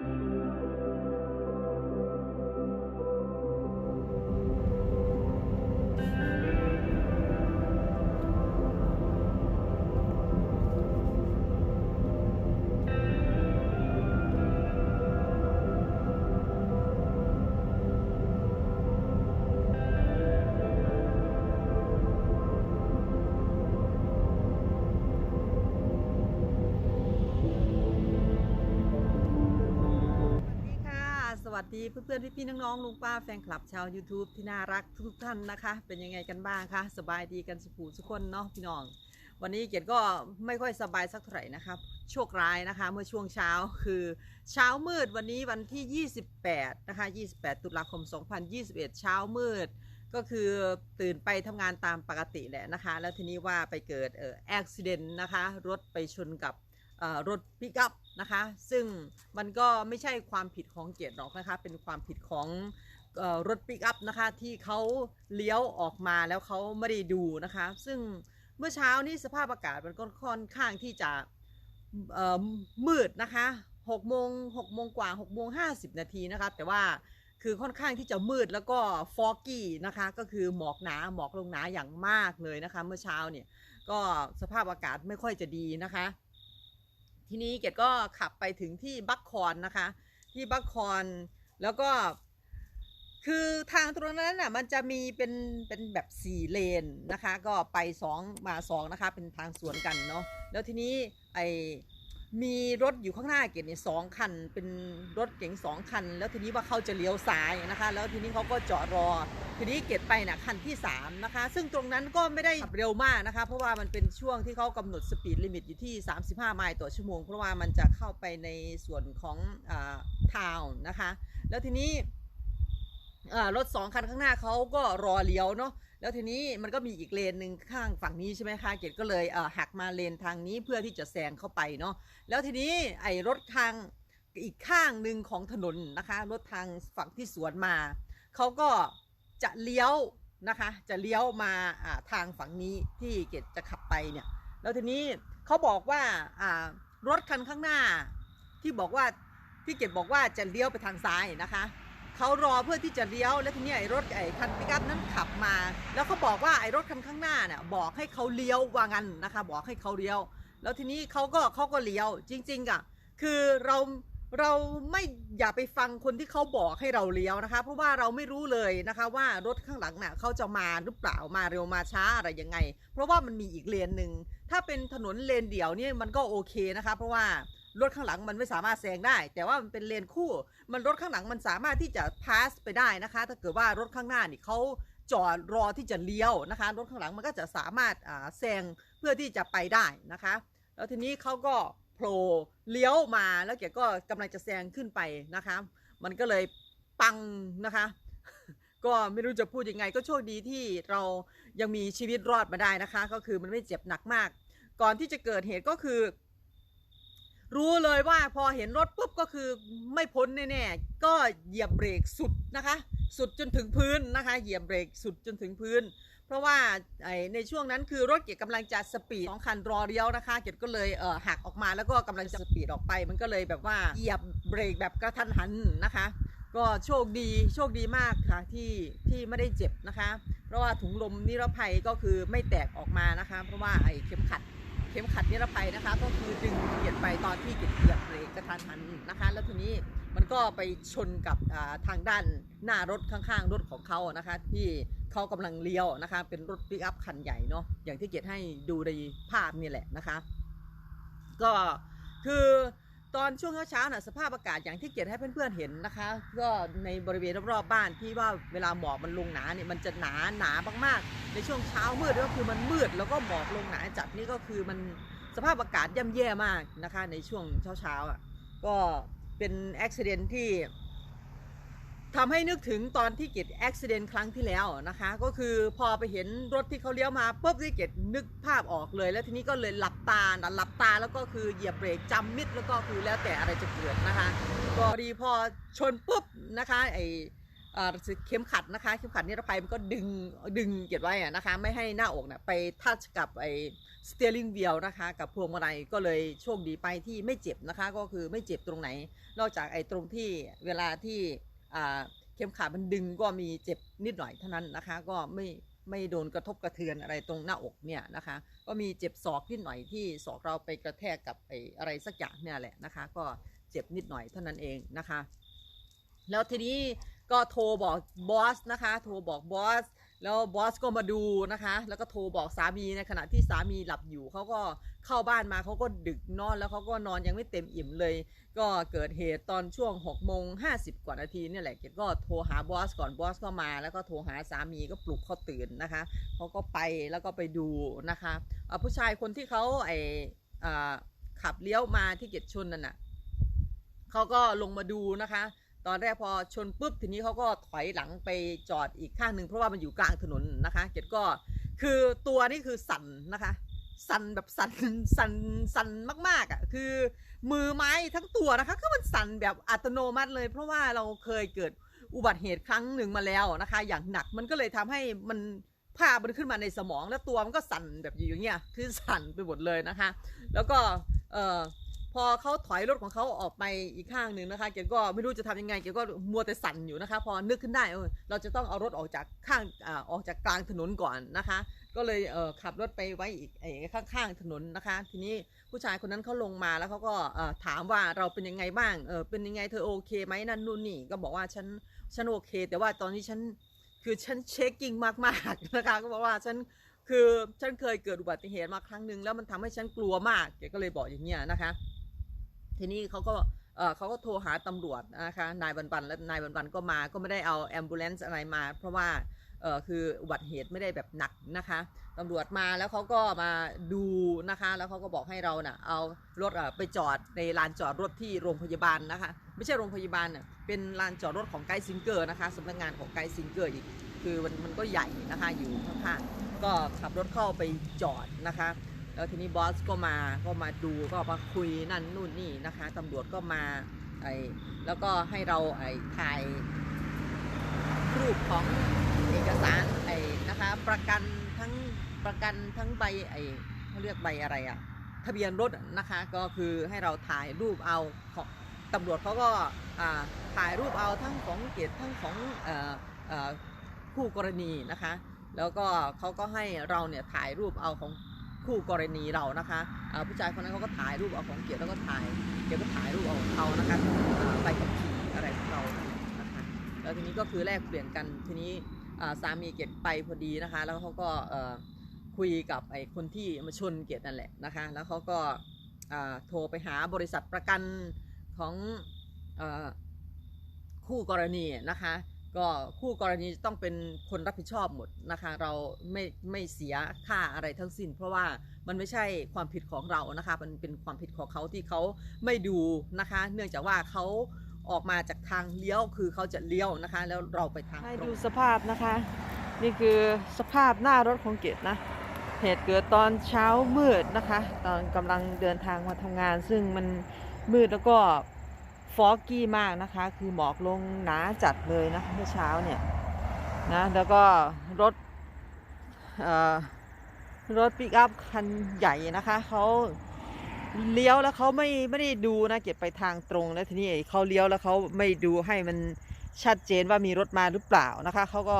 うん。 วัสดีเพื่อนๆพี่ๆน้องๆลุงป้าแฟนคลับชาว YouTube ที่น่ารักทุกท่านนะคะ เป็นยังไงกันบ้างคะสบายดีกันสุขทุกคนเนาะพี่น้อง วันนี้เกียรติก็ไม่ค่อยสบายสักเท่าไหร่นะครับโชคร้ายนะคะ เมื่อช่วงเช้าคือเช้ามืดวันนี้วันที่ 28 นะคะ 28 ตุลาคม 2021 เช้ามืด ก็คือตื่นไปทำงานตามปกติแหละนะคะ แล้วทีนี้ว่าไปเกิดเอ่ออุบิเหตุนะคะ รถไปชนกับรถปิกอัพ นะคะ ซึ่งมันก็ไม่ใช่ความผิดของเกียรติหรอกนะคะ เป็นความผิดของออรถปิกอัพนะคะ ที่เขาเลี้ยวออกมาแล้วเขาไม่ได้ดูนะคะ ซึ่งเมื่อเช้านี้สภาพอากาศมันก็ค่อนข้างที่จะมืดนะคะ6โมง6โมงกว่า6โมง50นาทีนะคะ แต่ว่าคือค่อนข้างที่จะมืดแล้วก็ฟอกกี้นะคะ ก็คือหมอกหนาหมอกลงหนาอย่างมากเลยนะคะ เมื่อเช้าเนี่ยก็สภาพอากาศไม่ค่อยจะดีนะคะ ทีนี้เกดก็ขับไปถึงที่บัคคอนนะคะ ที่บัคคอนแล้วก็ คือทางตรงนั้นน่ะมันจะมีเป็นเป็นแบบสี่เลนนะคะ ก็ไปสองมาสองนะคะ เป็นทางสวนกันเนาะแล้วทีนี้ไอ มีรถอยู่ข้างหน้าเก๋เนี่ยสองคัน เป็นรถเก๋งสองคัน แล้วทีนี้ว่าเขาจะเลี้ยวซ้ายนะคะ แล้วทีนี้เขาก็จอดรอ ทีนี้เกดไปน่ะคันที่3นะคะ ซึ่งตรงนั้นก็ไม่ได้ขับเร็วมากนะคะ เพราะว่ามันเป็นช่วงที่เขากำหนดสปีดลิมิตอยู่ที่ 35 ไมล์ต่อชั่วโมง เพราะว่ามันจะเข้าไปในส่วนของทาวน์นะคะ แล้วทีนี้ รถสองคันข้างหน้าเขาก็รอเลี้ยวเนาะแล้วทีนี้มันก็มีอีกเลนหนึ่งข้างฝั่งนี้ใช่ไหมคะเกดก็เลยเหักมาเลนทางนี้เพื่อที่จะแซงเข้าไปเนาะแล้วทีนี้ไอ้รถทางอีกข้างหนึ่งของถนนนะคะรถทางฝั่งที่สวนมาเขาก็จะเลี้ยวนะคะจะเลี้ยวมาทางฝั่งนี้ที่เกดจะขับไปเนี่ยแล้วทีนี้เขาบอกว่าอ่ารถคันข้างหน้าที่บอกว่าที่เกดบอกว่าจะเลี้ยวไปทางซ้ายนะคะ เขารอเพื่อที่จะเลี้ยวแล้วทีนี้ไอ้รถไอ้คันปิกัพนั้นขับมา แล้วเขาบอกว่าไอ้รถคันข้างหน้าเนี่ยบอกให้เขาเลี้ยวว่างั้นนะคะ บอกให้เขาเลี้ยว แล้วทีนี้เขาก็เขาก็เลี้ยวจริงๆอะคือเราเราไม่อย่าไปฟังคนที่เขาบอกให้เราเลี้ยวนะคะ เพราะว่าเราไม่รู้เลยนะคะว่ารถข้างหลังน่ะเขาจะมาหรือเปล่ามาเร็วมาช้าอะไรยังไง เพราะว่ามันมีอีกเลนหนึ่งถ้าเป็นถนนเลนเดี่ยวเนี่ยมันก็โอเคนะคะ เพราะว่า รถข้างหลังมันไม่สามารถแซงได้ แต่ว่ามันเป็นเลนคู่ มันรถข้างหลังมันสามารถที่จะพาสไปได้นะคะ ถ้าเกิดว่ารถข้างหน้านี่เขาจอดรอที่จะเลี้ยวนะคะ รถข้างหลังมันก็จะสามารถแซงเพื่อที่จะไปได้นะคะ แล้วทีนี้เขาก็โผล่เลี้ยวมาแล้วแกก็กำลังจะแซงขึ้นไปนะคะ มันก็เลยปังนะคะ ก็ไม่รู้จะพูดยังไง ก็โชคดีที่เรายังมีชีวิตรอดมาได้นะคะ ก็คือมันไม่เจ็บหนักมาก ก่อนที่จะเกิดเหตุก็คือ รู้เลยว่าพอเห็นรถปุ๊บก็คือไม่พ้นแน่ๆก็เหยียบเบรกสุดนะคะ สุดจนถึงพื้นนะคะ เหยียบเบรกสุดจนถึงพื้น เพราะว่าในช่วงนั้นคือรถเกียรกำลังจะสปีดสองคันรอเลี้ยวนะคะ เกียรก็เลยเออหักออกมาแล้วก็กำลังจะสปีดออกไป มันก็เลยแบบว่าเหยียบเบรกแบบกระทันหันนะคะ ก็โชคดีโชคดีมากค่ะที่ที่ไม่ได้เจ็บนะคะ เพราะว่าถุงลมนิรภัยก็คือไม่แตกออกมานะคะ เพราะว่าไอ้เข็มขัด ข็มขัดนิรภัยนะคะ ก็คือดึงเกียรไปตอนที่เกียรเหยียบเบรกกระทันหันนะคะ แล้วทีนี้มันก็ไปชนกับทางด้านหน้ารถข้างๆ รถของเขานะคะ ที่เขากำลังเลี้ยวนะคะ เป็นรถปิกอัพคันใหญ่เนาะอย่างที่เกียรให้ดูในภาพนี่แหละนะคะ ก็คือ ตอนช่วงเช้าๆน่ะสภาพอากาศอย่างที่เกียรติให้เพื่อนๆเห็นนะคะ ก็ในบริเวณรอบๆบ้านที่ว่าเวลาหมอกมันลงหนาเนี่ยมันจะหนาหนามากๆ ในช่วงเช้ามืดก็คือมันมืดแล้วก็หมอกลงหนาจัดนี่ก็คือมันสภาพอากาศย่ำแย่มากนะคะ ในช่วงเช้าๆอะก็เป็นอุบิเหตุที่ ทำให้นึกถึงตอนที่เกิดอุบิเหตุครั้งที่แล้วนะคะ ก็คือพอไปเห็นรถที่เขาเลี้ยวมาปุ๊บที่เกิดนึกภาพออกเลย แล้วทีนี้ก็เลยหลับตาหลับตาแล้วก็คือเหยียบเบรกจำมิดแล้วก็คือแล้วแต่อะไรจะเกิดนะคะก็พอดีพอชนปุ๊บนะคะไออ่าเข็มขัดนะคะเข็มขัดนิรภัยมันก็ดึงดึงเกียร์ไว้นะคะ ไม่ให้หน้าอกเนี่ยไปทัชกับไอสเตียริงเวียนะคะกับพวงมาลัยก็เลยโชคดีไปที่ไม่เจ็บนะคะ ก็คือไม่เจ็บตรงไหน นอกจากไอตรงที่เวลาที่ เข็มขาดมันดึงก็มีเจ็บนิดหน่อยเท่านั้นนะคะ ก็ไม่ไม่โดนกระทบกระเทือนอะไรตรงหน้าอกเนี่ยนะคะ ก็มีเจ็บศอกนิดหน่อยที่ศอกเราไปกระแทกกับไอ้อะไรสักอย่างเนี่ยแหละนะคะ ก็เจ็บนิดหน่อยเท่านั้นเองนะคะ แล้วทีนี้ก็โทรบอกบอสนะคะ โทรบอกบอส แล้วบอสก็มาดูนะคะ แล้วก็โทรบอกสามีในขณะที่สามีหลับอยู่เขาก็เข้าบ้านมาเขาก็ดึกนอนแล้วเขาก็นอนยังไม่เต็มอิ่มเลย ก็เกิดเหตุตอนช่วง6กโมงห้กว่านาทีนี่แหละเกดก็โทรหาบอสก่อนบอสก็มา แล้วก็โทรหาสามีก็ปลุกเขาตื่นนะคะเขาก็ไปแล้วก็ไปดูนะคะผู้ชายคนที่เขาไออ่าขับเลี้ยวมาที่เกดชนนั่นน่ะเขาก็ลงมาดูนะคะ ตอนแรกพอชนปุ๊บทีนี้เขาก็ถอยหลังไปจอดอีกข้างหนึ่งเพราะว่ามันอยู่กลางถนนนะคะ เกดก็คือตัวนี่คือสั่นนะคะ สั่นแบบสั่นสั่นสั่นมากๆอะคือมือไม้ทั้งตัวนะคะคือมันสั่นแบบอัตโนมัติเลย เพราะว่าเราเคยเกิดอุบัติเหตุครั้งหนึ่งมาแล้วนะคะ อย่างหนักมันก็เลยทำให้มันภาพมันขึ้นมาในสมองแล้วตัวมันก็สั่นแบบอยู่อย่างเงี้ยคือสั่นไปหมดเลยนะคะ แล้วก็เออ พอเขาถอยรถของเขาออกไปอีกข้างหนึ่งนะคะเกดก็ไม่รู้จะทำยังไงเกดก็มัวแต่สั่นอยู่นะคะ พอนึกขึ้นได้เออเราจะต้องเอารถออกจากข้างอ่ออกจากกลางถนนก่อนนะคะ ก็เลยเออขับรถไปไว้อีกไอ้ข้างๆถนนนะคะ ทีนี้ผู้ชายคนนั้นเขาลงมาแล้วเขาก็เออถามว่าเราเป็นยังไงบ้างเออเป็นยังไงเธอโอเคไหมนั่นนู่นนี่ก็บอกว่าฉันฉันโอเค แต่ว่าตอนนี้ฉันคือฉันเช็คกิ้งมากๆนะคะก็บอกว่าฉันคือฉันเคยเกิดอุบัติเหตุมาครั้งหนึ่งแล้วมันทำให้ฉันกลัวมากแกก็เลยบอกอย่างเงี้ยนะคะ ทีนี้เขาก็เขาก็โทรหาตำรวจนะคะนายบันบันและนายบันบันก็มาก็ไม่ได้เอาแอมบูเลนซ์อะไรมา เพราะว่าคืออุบัติเหตุไม่ได้แบบหนักนะคะตำรวจมาแล้วเขาก็มาดูนะคะ แล้วเขาก็บอกให้เราเน่ะเอารถไปจอดในลานจอดรถที่โรงพยาบาลนะคะ ไม่ใช่โรงพยาบาลเน่ะเป็นลานจอดรถของไกด์ซิงเกอร์นะคะสำนักงานของไกด์ซิงเกอร์อีกคือมันมันก็ใหญ่นะคะอยู่ข้างๆก็ขับรถเข้าไปจอดนะคะ แล้วทีนี้บอสก็มาก็มาดูก็มาคุยนั่นนู่นนี่นะคะตำรวจก็มาไอ้แล้วก็ให้เราไอ้ถ่ายรูปของเอกสารไอ้นะคะประกันทั้งประกันทั้งใบไอ้เขาเรียกใบอะไรอะทะเบียนรถนะคะก็คือให้เราถ่ายรูปเอาของตำรวจเขาก็ถ่ายรูปเอาทั้งของเกียรติทั้งของคู่กรณีนะคะ แล้วก็เขาก็ให้เราเนี่ยถ่ายรูปเอาของ คู่กรณีเรานะคะผู้ชายคนนั้นเขาก็ถ่ายรูปเอาของเกียรติแล้วก็ถ่ายเกียรติก็ถ่ายรูปเอาเขานะคะอ่าใบขับขี่อะไรของเรานะคะแล้วทีนี้ก็คือแลกเปลี่ยนกันทีนี้สามีเกียรติไปพอดีนะคะ แล้วเขาก็คุยกับไอ้คนที่มาชนเกียรตินั่นแหละนะคะ แล้วเขาก็โทรไปหาบริษัทประกันของอคู่กรณีนะคะ ก็คู่กรณีจะต้องเป็นคนรับผิดชอบหมดนะคะ เราไม่ไม่เสียค่าอะไรทั้งสิ้น เพราะว่ามันไม่ใช่ความผิดของเรานะคะ มันเป็นความผิดของเขาที่เขาไม่ดูนะคะ เนื่องจากว่าเขาออกมาจากทางเลี้ยวคือเขาจะเลี้ยวนะคะ แล้วเราไปทางให้ดูสภาพนะคะ นี่คือสภาพหน้ารถของเกดนะเหตุเกิดตอนเช้ามืดนะคะ ตอนกำลังเดินทางมาทำงาน ซึ่งมันมืดแล้วก็ ฟอกกี้มากนะคะ คือหมอกลงหนาจัดเลยนะเมื่อเช้าเนี่ยนะแล้วก็รถเอ่อรถปิกอัพคันใหญ่นะคะเขาเลี้ยวแล้วเขาไม่ไม่ได้ดูนะเก็บไปทางตรงแล้วทีนี้เขาเลี้ยวแล้วเขาไม่ดูให้มันชัดเจนว่ามีรถมาหรือเปล่านะคะเขาก็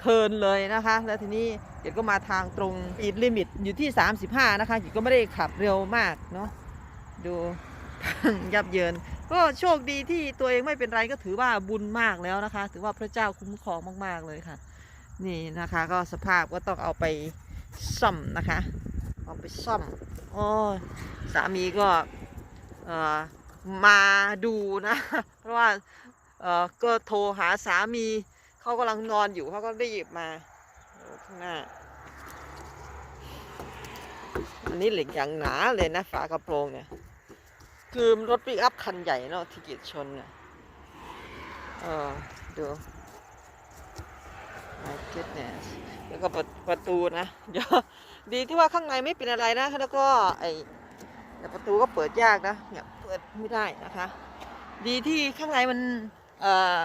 เทินเลยนะคะ แล้วทีนี้เกียรติก็มาทางตรงอีดลิมิตอยู่ที่ 35 นะคะเกียรติก็ไม่ได้ขับเร็วมากเนาะดูพังยับเยิน ก็โชคดีที่ตัวเองไม่เป็นไรก็ถือว่าบุญมากแล้วนะคะ ถือว่าพระเจ้าคุ้มครองมาก ๆ เลยค่ะ นี่นะคะ ก็สภาพก็ต้องเอาไปซ่อมนะคะ เอาไปซ่อมโอ้สามีก็เอ่อมาดูนะ เพราะว่าเอ่อก็โทรหาสามีเขากำลังนอนอยู่เขาก็รีบมาข้างหน้าอันนี้เหล็กอย่างหนาเลยนะฝากระโปรงเนี่ย คือรถปิกอัพคันใหญ่เนาะที่เกียจชนเนี่ยเออดู my goodness แล้วก็ประประตูนะเดี๋ยวดีที่ว่าข้างในไม่เป็นอะไรนะ แล้วก็ไอแต่ประตูก็เปิดยากนะเนี่ยเปิดไม่ได้นะคะ ดีที่ข้างในมันเอ่อ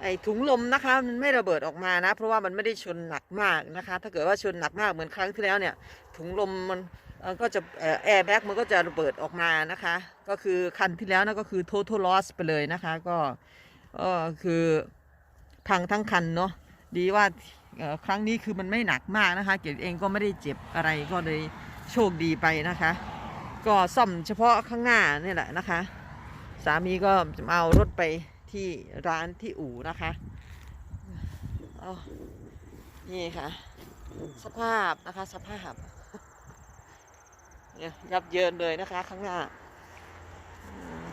ไอ้ถุงลมนะคะมันไม่ระเบิดออกมานะ เพราะว่ามันไม่ได้ชนหนักมากนะคะ ถ้าเกิดว่าชนหนักมากเหมือนครั้งที่แล้วเนี่ย ถุงลมมัน ก็จะแอร์แบ็กมันก็จะระเบิดออกมานะคะ ก็คือคันที่แล้วนะก็คือ total loss ไปเลยนะคะ ก็ก็คือพังทั้งคันเนาะดีว่าครั้งนี้คือมันไม่หนักมากนะคะ เกดเองก็ไม่ได้เจ็บอะไรก็เลยโชคดีไปนะคะ ก็ซ่อมเฉพาะข้างหน้านี่แหละนะคะ สามีก็จะเอารถไปที่ร้านที่อู่นะคะนี่ค่ะ สภาพนะคะสภาพ ยับเยินเลยนะคะ ข้างหน้าอืม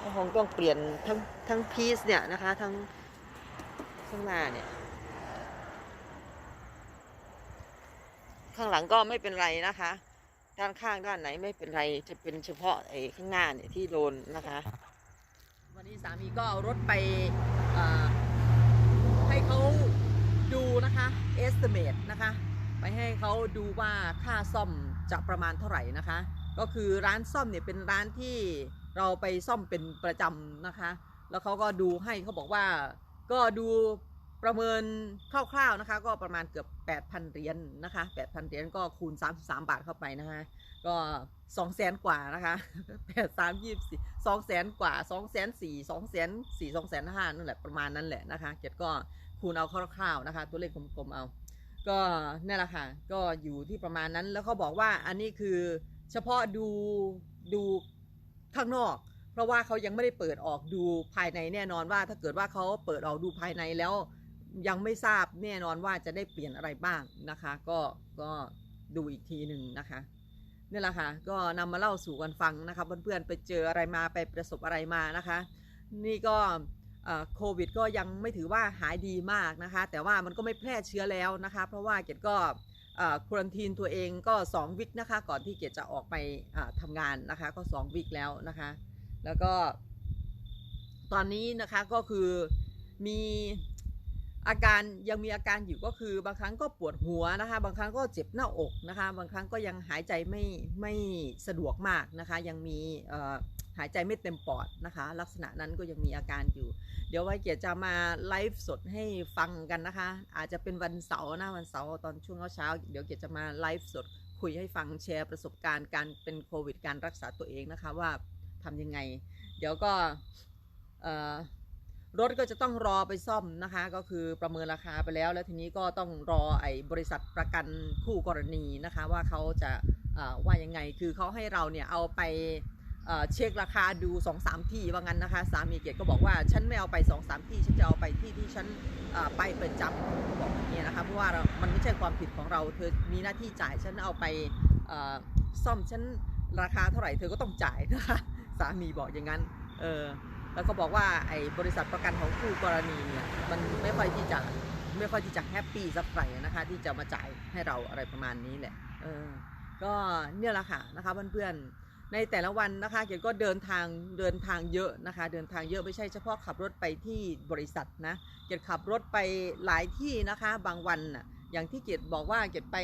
ก็คงต้องเปลี่ยนทั้งทั้งพีซเนี่ยนะคะ ทั้งข้างหน้าเนี่ย ข้างหลังก็ไม่เป็นไรนะคะ ด้านข้างด้านไหนไม่เป็นไรจะเป็นเฉพาะไอ้ข้างหน้าเนี่ยที่โดนนะคะ วันนี้สามีก็เอารถไปให้เขาดูนะคะ estimate นะคะ ไปให้เขาดูว่าค่าซ่อมจะประมาณเท่าไหร่นะคะ ก็คือร้านซ่อมเนี่ยเป็นร้านที่เราไปซ่อมเป็นประจำนะคะ แล้วเขาก็ดูให้เขาบอกว่าก็ดูประเมินคร่าวๆนะคะ ก็ประมาณเกือบ 8,000 เหรียญนนะคะ 8,000 เหรียญก็คูณ 33 บาทเข้าไปนะคะก็2 0 0แสนกว่านะคะ8 3 24 2แสนกว่า2แสน4 2แสน4 2แสน5นั่นแหละประมาณนั้นแหละนะคะ เก็ดก็คูณเอาคร่าวๆนะคะ ตัวเลขกลมๆเอา ก็นี่แหละค่ะ ก็อยู่ที่ประมาณนั้นแล้วเขาบอกว่าอันนี้คือเฉพาะดูดูข้างนอก เพราะว่าเขายังไม่ได้เปิดออกดูภายในแน่นอนว่า ถ้าเกิดว่าเขาเปิดออกดูภายในแล้ว ยังไม่ทราบแน่นอนว่าจะได้เปลี่ยนอะไรบ้างนะคะ ก็ก็ดูอีกทีหนึ่งนะคะนี่แหละค่ะก็นำมาเล่าสู่กันฟังนะคะเพื่อนๆไปเจออะไรมาไปประสบอะไรมานะคะ นี่ก็ โควิดก็ยังไม่ถือว่าหายดีมากนะคะ แต่ว่ามันก็ไม่แพร่เชื้อแล้วนะคะ เพราะว่าเกดก็ควอนตีนตัวเองก็ 2 วิคนะคะ ก่อนที่เกดจะออกไปอ่าทำงานนะคะ ก็ 2 วิคแล้วนะคะ แล้วก็ตอนนี้นะคะก็คือมีอาการยังมีอาการอยู่ก็คือบางครั้งก็ปวดหัวนะคะ บางครั้งก็เจ็บหน้าอกนะคะ บางครั้งก็ยังหายใจไม่ไม่สะดวกมากนะคะ ยังมีหายใจไม่เต็มปอดนะคะ ลักษณะนั้นก็ยังมีอาการอยู่ เดี๋ยวไว้เกียรติจะมาไลฟ์สดให้ฟังกันนะคะ อาจจะเป็นวันเสาร์นะวันเสาร์ตอนช่วงเช้า เดี๋ยวเกียรติจะมาไลฟ์สด คุยให้ฟังแชร์ประสบการณ์การเป็นโควิด การรักษาตัวเองนะคะว่าทำยังไง เดี๋ยวก็รถก็จะต้องรอไปซ่อมนะคะ ก็คือประเมินราคาไปแล้ว แล้วทีนี้ก็ต้องรอไอ้บริษัทประกันคู่กรณีนะคะ ว่าเขาจะว่ายังไงคือเขาให้เราเนี่ยเอาไป เช็คราคาดู2อสามที่ว่างั้นนะคะสามีเกียรติก็บอกว่าฉันไม่เอาไป2อสามที่ฉันจะเอาไปที่ที่ฉันไปประจำบอกอย่างนี้นะคะเพราะว่าเรามันไม่ใช่ความผิดของเราเธอมีหน้าที่จ่ายฉันเอาไปซ่อมฉันราคาเท่าไหร่เธอก็ต้องจ่ายนะคะสามีบอกอย่างนั้นเออแล้วก็บอกว่าไอ้บริษัทประกันของคู่กรณีเนี่ยมันไม่ค่อยที่จะไม่ค่อยที่จะแฮปปี้สักเท่าไหร่นะคะที่จะมาจ่ายให้เราอะไรประมาณนี้แหละเออก็เนี่ยแหละค่ะนะคะเพื่อนๆ ในแต่ละวันนะคะเกียก็เดินทางเดินทางเยอะนะคะ เดินทางเยอะไม่ใช่เฉพาะขับรถไปที่บริษัทนะเกียรขับรถไปหลายที่นะคะ บางวันน่ะอย่างที่เกียรบอกว่าเกียรไป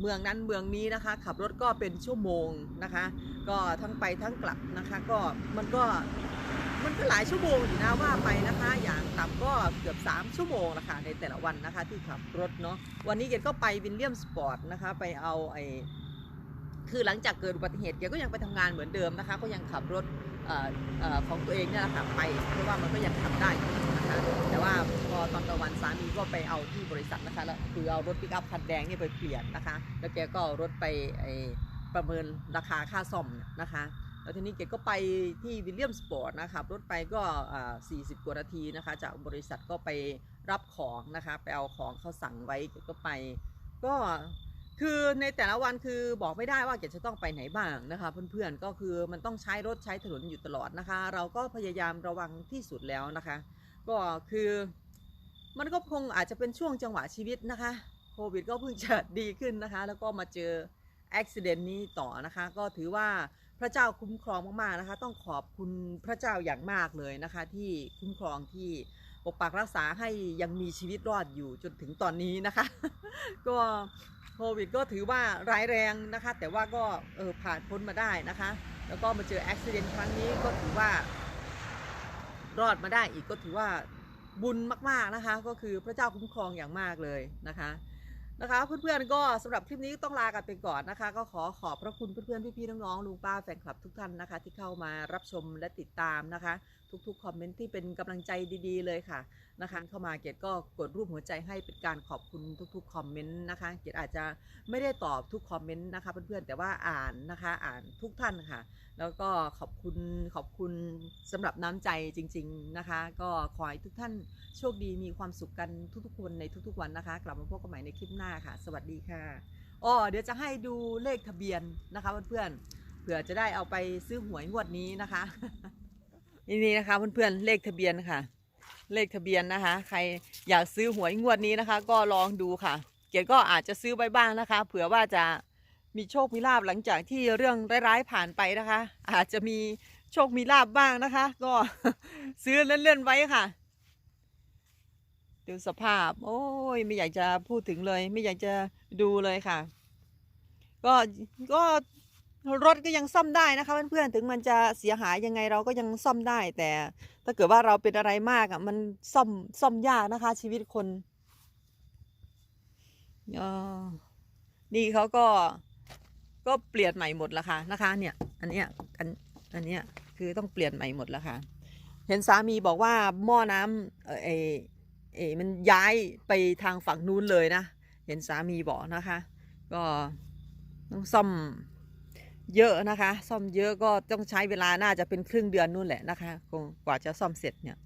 เมืองนั้นเมืองนี้นะคะ ขับรถก็เป็นชั่วโมงนะคะ ก็ทั้งไปทั้งกลับนะคะ ก็มันก็มันก็หลายชั่วโมงอยู่นะว่าไปนะคะ อย่างต่ำก็เกือบ 3 ชั่วโมงนะคะในแต่ละวันนะคะที่ขับรถเนาะวันนี้เกดก็ไปวินเลียมสปอร์ตนะคะไปเอาไอ คือหลังจากเกิดอุบัติเหตุเกก็ยังไปทำงานเหมือนเดิมนะคะ ก็ยังขับรถออของตัวเองเนี่ยแหละค่ะไปเพราะว่ามันก็ยังขับได้นะคะแต่ว่าพอตอนกลางวันสามีก็ไปเอาที่บริษัทนะคะแล้วคือเอารถปิกอัพคันแดงนี่ไปเปลี่ยนนะคะ แล้วแกก็รถไปไอประเมินราคาค่าซ่อมนะคะแล้วทีนี้เกดก็ไปที่วิลเลียมสปอร์ตนะคะรถไปก็ 40 กว่านาทีนะคะ จากบริษัทก็ไปรับของนะคะ ไปเอาของเขาสั่งไว้เกดก็ไป ก็ คือในแต่ละวันคือบอกไม่ได้ว่าเกดจะต้องไปไหนบ้างนะคะ เพื่อนๆก็คือมันต้องใช้รถใช้ถนนอยู่ตลอดนะคะ เราก็พยายามระวังที่สุดแล้วนะคะ ก็คือมันก็คงอาจจะเป็นช่วงจังหวะชีวิตนะคะโควิดก็เพิ่งจะดีขึ้นนะคะ แล้วก็มาเจออุบิเหตุนี้ต่อนะคะ ก็ถือว่าพระเจ้าคุ้มครองมากๆนะคะ ต้องขอบคุณพระเจ้าอย่างมากเลยนะคะ ที่คุ้มครองที่ ปกปักรักษาให้ยังมีชีวิตรอดอยู่จนถึงตอนนี้นะคะ ก็โควิดก็ถือว่าร้ายแรงนะคะ แต่ว่าก็เออผ่านพ้นมาได้นะคะ แล้วก็มาเจออุบิเหตุครั้งนี้ก็ถือว่ารอดมาได้อีกก็ถือว่าบุญมากๆนะคะ ก็คือพระเจ้าคุ้มครองอย่างมากเลยนะคะนะคะเพื่อนๆก็สำหรับคลิปนี้ต้องลากันไปก่อนนะคะ ก็ขอขอบพระคุณเพื่อนๆพี่ๆน้องๆลุงป้าแฟนคลับทุกท่านนะคะ ที่เข้ามารับชมและติดตามนะคะ ทุกๆคอมเมนต์ที่เป็นกำลังใจดีๆเลยค่ะนะคะเข้ามาเกดก็กดรูปหัวใจให้เป็นการขอบคุณทุกๆคอมเมนต์นะคะเกดอาจจะไม่ได้ตอบทุกคอมเมนต์นะคะเพื่อนๆแต่ว่าอ่านนะคะอ่านทุกท่านค่ะ แล้วก็ขอบคุณขอบคุณสำหรับน้ำใจจริง ๆนะคะ ก็ขอให้ทุกท่านโชคดีมีความสุขกันทุกๆคนในทุกๆวันนะคะ กลับมาพบกันใหม่ในคลิปหน้าค่ะ สวัสดีค่ะอ๋อเดี๋ยวจะให้ดูเลขทะเบียนนะคะเพื่อนๆเผื่อจะได้เอาไปซื้อหวยงวดนี้นะคะ นี่นี่นะคะเพื่อนๆเลขทะเบียนค่ะ เลขทะเบียนนะคะ ใครอยากซื้อหวยงวดนี้นะคะ ก็ลองดูค่ะ เกียรก็อาจจะซื้อไว้บ้างนะคะ เผื่อว่าจะมีโชคมีลาบหลังจากที่เรื่องร้ายๆผ่านไปนะคะ อาจจะมีโชคมีลาบบ้างนะคะ ก็ซื้อเล่นๆไว้ค่ะดูสภาพ โอ้ยไม่อยากจะพูดถึงเลย ไม่อยากจะดูเลยค่ะ ก็ก็ รถก็ยังซ่อมได้นะคะเพื่อนๆถึงมันจะเสียหายยังไงเราก็ยังซ่อมได้ แต่ ถ้าเกิดว่าเราเป็นอะไรมากอะมันซ่อมซ่อมยากนะคะ ชีวิตคนนี่เขาก็ก็เปลี่ยนใหม่หมดแล้วค่ะนะคะ เนี่ย อันเนี้ยอันอันเนี้ยคือต้องเปลี่ยนใหม่หมดแล้วค่ะ เห็นสามีบอกว่าหม้อน้ำเออเอเอมันย้ายไปทางฝั่งนู้นเลยนะ เห็นสามีบอกนะคะ ก็ต้องซ่อม เยอะนะคะ ซ่อมเยอะก็ต้องใช้เวลาน่าจะเป็นครึ่งเดือนนู่นแหละนะคะ คงกว่าจะซ่อมเสร็จเนี่ย